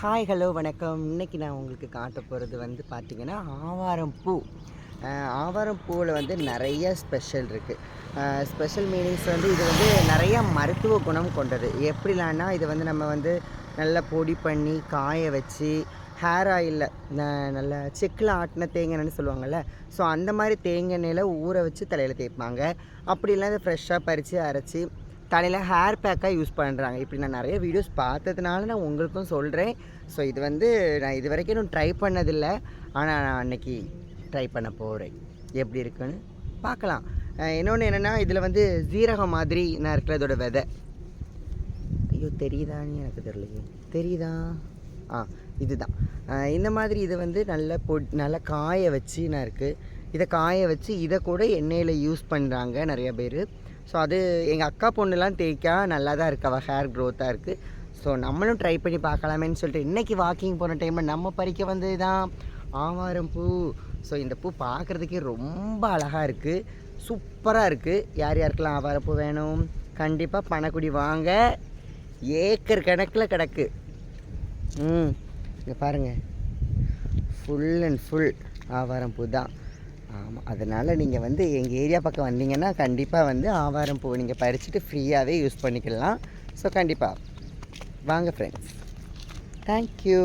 Hi hello வணக்கம். இன்னைக்கு நான் உங்களுக்கு காட்ட போகிறது வந்து பார்த்திங்கன்னா ஆவாரம் பூ. ஆவாரம் பூவில் வந்து நிறைய ஸ்பெஷல் இருக்குது ஸ்பெஷல் மீனிங்ஸ் வந்து இது வந்து நிறைய மருத்துவ குணம் கொண்டது. எப்படிலான்னா இது வந்து நம்ம வந்து நல்லா பொடி பண்ணி காய வச்சு ஹேர் ஆயிலில் நல்ல செக்கில் ஆட்டின தேங்காய்னு சொல்லுவாங்கள்ல ஸோ அந்த மாதிரி தேங்காய் எண்ணெயில் ஊற வச்சு தலையில் தேய்ப்பாங்க. அப்படி இல்லை அதை ஃப்ரெஷ்ஷாக பறித்து அரைச்சி தலையில் ஹேர் பேக்காக யூஸ் பண்ணுறாங்க இப்படி நான் நிறைய வீடியோஸ் பார்த்ததுனால நான் உங்களுக்கும் சொல்கிறேன் ஸோ இது வந்து நான் இது வரைக்கும் இன்னும் ட்ரை பண்ணதில்லை. ஆனால் நான் அன்னைக்கு ட்ரை பண்ண போகிறேன் எப்படி இருக்குன்னு பார்க்கலாம். இன்னொன்று என்னென்னா இதில் வந்து ஜீரகம் மாதிரி நான் இருக்கிற இதோட விதை. ஐயோ தெரியுதான்னு எனக்கு தெரியலையே. தெரியுதா? ஆ இதுதான். இந்த மாதிரி இது வந்து நல்ல பொட் நல்லா காய வச்சு நான் இருக்குது இதை காய வச்சு இதை கூட எண்ணெயில் யூஸ் பண்ணுறாங்க நிறைய பேர். ஸோ அது எங்கள் அக்கா பொண்ணுலாம் தேய்க்கா நல்லா தான் இருக்கு அவள் ஹேர் க்ரோத்தாக இருக்குது ஸோ நம்மளும் ட்ரை பண்ணி பார்க்கலாமேன்னு சொல்லிட்டு இன்றைக்கி வாக்கிங் போன டைமில் நம்ம பறிக்க வந்தது தான் ஆவாரம் பூ. ஸோ இந்த பூ பார்க்குறதுக்கே ரொம்ப அழகாக இருக்குது சூப்பராக இருக்குது யார் யாருக்கெல்லாம் ஆவாரம் பூ வேணும்? கண்டிப்பாக பணக்குடி வாங்க. ஏக்கர் கணக்கில் கிடக்கு. ம் இங்கே பாருங்கள் ஃபுல் அண்ட் ஃபுல் ஆவாரம் பூ தான் ஆமாம் அதனால் நீங்கள் வந்து எங்கள் ஏரியா பக்கம் வந்தீங்கன்னா கண்டிப்பாக வந்து ஆவாரம் பூ நீங்கள் பறிச்சுட்டு ஃப்ரீயாகவே யூஸ் பண்ணிக்கலாம். ஸோ கண்டிப்பாக வாங்க ஃப்ரெண்ட்ஸ் தேங்க்யூ